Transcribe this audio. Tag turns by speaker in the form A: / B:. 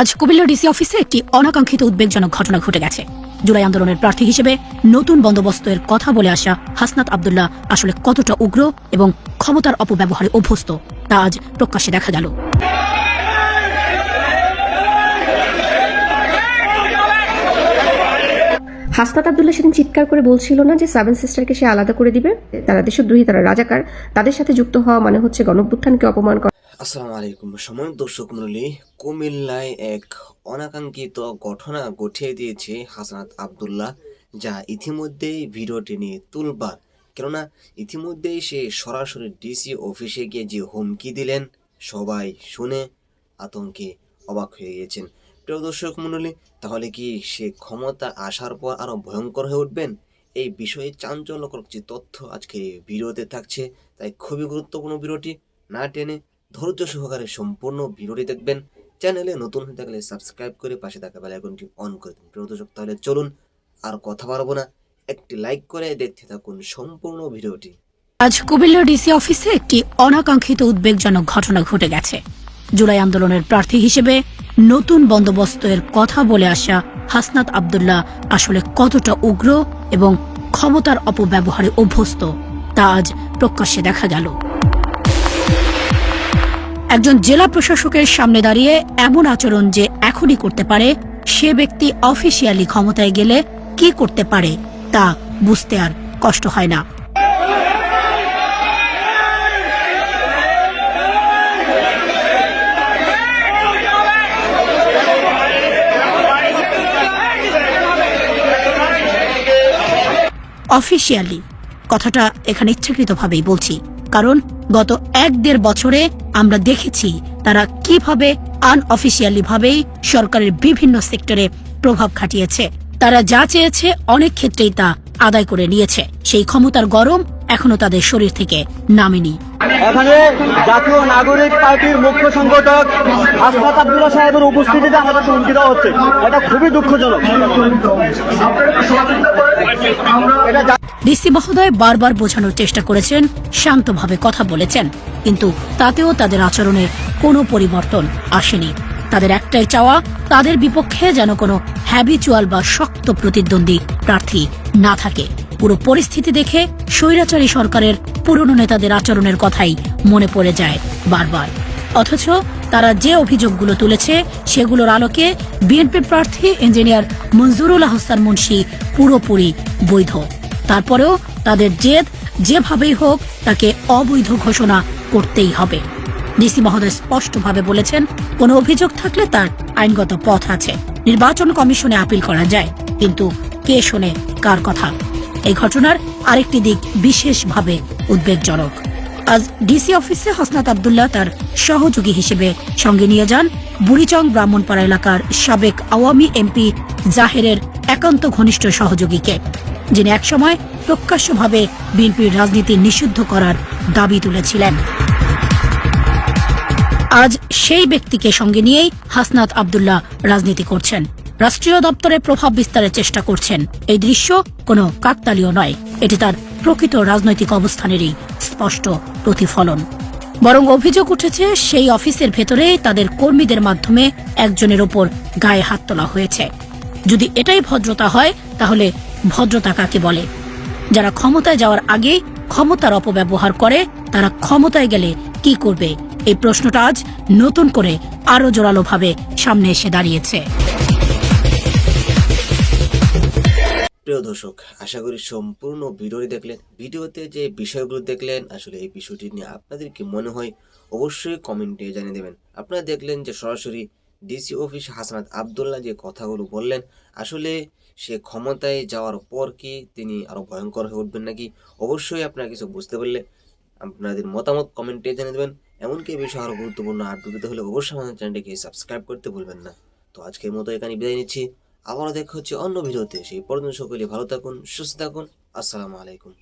A: আজ কুমিল্লা ডিসি অফিসে একটি অনাকাঙ্ক্ষিত উদ্বেগজনক ঘটনা ঘটে গেছে। জুলাই আন্দোলনের প্রার্থী হিসেবে নতুন বন্দোবস্তের কথা বলে আসা হাসনাত আবদুল্লাহ আসলে কতটা উগ্র এবং ক্ষমতার অপব্যবহারে অভ্যস্ত, তা আজ প্রকাশ্যে দেখা গেল।
B: হাসনাত আবদুল্লাহ সেদিন চিৎকার করে বলছিল না যে সেভেন সিস্টারকে সে আলাদা করে দিবে, তারা দেশদ্রোহী, তারা রাজাকার। তাদের সাথে যুক্ত হওয়া মানে হচ্ছে গণভ্যুত্থানকে অপমান করা।
C: আসসালামু আলাইকুম সময় দর্শক মন্ডলী কুমিল্লায় এক অনাকাঙ্ক্ষিত ঘটনা ঘটিয়ে দিয়েছে হাসনাত আবদুল্লাহ, যা ইতিমধ্যেই ভিডিওটি নিয়ে তুলবার। কেননা ইতিমধ্যেই সে সরাসরি ডিসি অফিসে গিয়ে যে হুমকি দিলেন, সবাই শুনে আতঙ্কে অবাক হয়ে গেছেন। প্রিয় দর্শক মন্ডলী তাহলে কি সে ক্ষমতা আসার পর আরও ভয়ঙ্কর হয়ে উঠবেন? এই বিষয়ে চাঞ্চল্যকর কিছু তথ্য আজকে ভিডিওতে থাকছে, তাই খুবই গুরুত্বপূর্ণ ভিডিওটি না টেনে ধৈর্য সহকারে সম্পূর্ণ ভিডিওটি দেখবেন। চ্যানেলে নতুন হয়ে থাকলে সাবস্ক্রাইব করে পাশে থাকা বেল আইকনটি অন করে দিন। প্রিয় দর্শক, তাহলে চলুন আর কথা বাড়বো না। একটি লাইক করে দেখতে থাকুন সম্পূর্ণ ভিডিওটি।
A: আজ কুমিল্লা ডিসি অফিসে একটি অনাকাঙ্ক্ষিত উদ্বেগজনক ঘটনা ঘটে গেছে। জুলাই আন্দোলনের প্রার্থী হিসেবে নতুন বন্দোবস্তের কথা বলে আসা হাসনাত আবদুল্লাহ আসলে কতটা উগ্র এবং ক্ষমতার অপব্যবহারে অভ্যস্ত, তা আজ প্রকাশ্যে দেখা গেল। একজন জেলা প্রশাসকের সামনে দাঁড়িয়ে এমন আচরণ যে এখনই করতে পারে, সে ব্যক্তি অফিসিয়ালি ক্ষমতায় গেলে কি করতে পারে তা বুঝতে আর কষ্ট হয় না। অফিসিয়ালি কথাটা এখানে ইচ্ছাকৃতভাবেই বলছি, কারণ গত এক দেড় বছরে আমরা দেখেছি তারা কীভাবে আনঅফিসিয়ালি ভাবেই সরকারের বিভিন্ন সেক্টরে প্রভাব খাটিয়েছে। তারা যা চেয়েছে অনেক ক্ষেত্রেই তা আদায় করে নিয়েছে। সেই ক্ষমতার গরম এখনও তাদের শরীর থেকে নামেনি।
D: এখানে জাতীয় নাগরিক পার্টির মুখ্য সংগঠক আসফাত আব্দুল্লাহ সাহেবের উপস্থিতিতে আমাদের হুমকি দেওয়া হচ্ছে। এটা খুবই দুঃখজনক।
A: ডিসি মহোদয় বারবার বোঝানোর চেষ্টা করেছেন, শান্তভাবে কথা বলেছেন, কিন্তু তাতেও তাদের আচরণে কোনো পরিবর্তন আসেনি। তাদের একটাই চাওয়া, তাদের বিপক্ষে যেন কোনো হ্যাবিচুয়াল বা শক্ত প্রতিদ্বন্দ্বী প্রার্থী না থাকে। পুরো পরিস্থিতি দেখে স্বৈরাচারী সরকারের পুরনো নেতাদের আচরণের কথাই মনে পড়ে যায় বারবার। অথচ তারা যে অভিযোগগুলো তুলেছে, সেগুলোর আলোকে বিএনপি প্রার্থী ইঞ্জিনিয়ার মঞ্জুরুল আহসান মুন্সি পুরোপুরি বৈধ। তারপরেও তাদের জেদ যেভাবেই হোক, তাকে অবৈধ ঘোষণা করতেই হবে। ডিসি মহোদয় স্পষ্টভাবে বলেছেন, কোনো অভিযোগ থাকলে তার আইনগত পথ আছে। নির্বাচন কমিশনে আপিল করা যায়, কিন্তু কে শোনে কার কথা? এই ঘটনার আরেকটি দিক বিশেষভাবে উদ্বেগজনক। আজ ডিসি অফিসে হসনাত আবদুল্লাহ তার সহযোগী হিসেবে সঙ্গে নিয়ে যান বুড়িচং ব্রাহ্মণপাড়া এলাকার সাবেক আওয়ামী এমপি জাহেরের একান্ত ঘনিষ্ঠ সহযোগীকে। যিনি একসময় প্রকাশ্যভাবে বিএনপির রাজনীতি নিষিদ্ধ করার দাবি তুলেছিলেন। আজ সেই ব্যক্তিকে সঙ্গে নিয়েই হাসনাত আবদুল্লাহ রাজনীতি করছেন। রাষ্ট্রীয় দপ্তরে প্রভাব বিস্তারের চেষ্টা করছেন। এই দৃশ্য কোনো কাকতালীয় নয়। এটি তার প্রকৃত রাজনৈতিক অবস্থানেরই স্পষ্ট প্রতিফলন। বরং অভিযোগ উঠেছে, সেই অফিসের ভেতরে তাদের কর্মীদের মাধ্যমে একজনের ওপর গায়ে হাত তোলা হয়েছে। যদি এটাই ভদ্রতা হয়, তাহলে ভদ্রতা কাকে বলে? যারা ক্ষমতায় যাওয়ার আগে ক্ষমতার অপব্যবহার করে, তারা ক্ষমতায় গেলে কি করবে? এই প্রশ্নটা আজ নতুন করে আরও জোরালোভাবে সামনে এসে দাঁড়িয়েছে।
C: প্রিয় দর্শক, আশা করি সম্পূর্ণ ভিডিওটি দেখলেন। ভিডিওতে যে বিষয়গুলো দেখলেন, আসলে এই বিষয়টি নিয়ে আপনাদের কি মনে হয়, অবশ্যই কমেন্টে জানিয়ে দেবেন। আপনারা দেখলেন যে সরাসরি ডিসি অফিস হাসনাত আবদুল্লাহ যে কথাগুলো বললেন, আসলে সে ক্ষমতায় যাওয়ার পর কি তিনি আরও ভয়ঙ্কর হয়ে উঠবেন নাকি? অবশ্যই আপনারা কিছু বুঝতে পারলে আপনাদের মতামত কমেন্টে জানিয়ে দেবেন। এমনকি বিষয়ে আরও গুরুত্বপূর্ণ আপডেট দিতে হলে অবশ্যই আমাদের চ্যানেলটিকে সাবস্ক্রাইব করতে ভুলবেন না। তো আজকের মতো এখানে বিদায় নিচ্ছি। আবারও দেখা হচ্ছে অন্য ভিডিওতে। সেই পর্যন্ত সকলে ভালো থাকুন, সুস্থ থাকুন। আসসালামু আলাইকুম।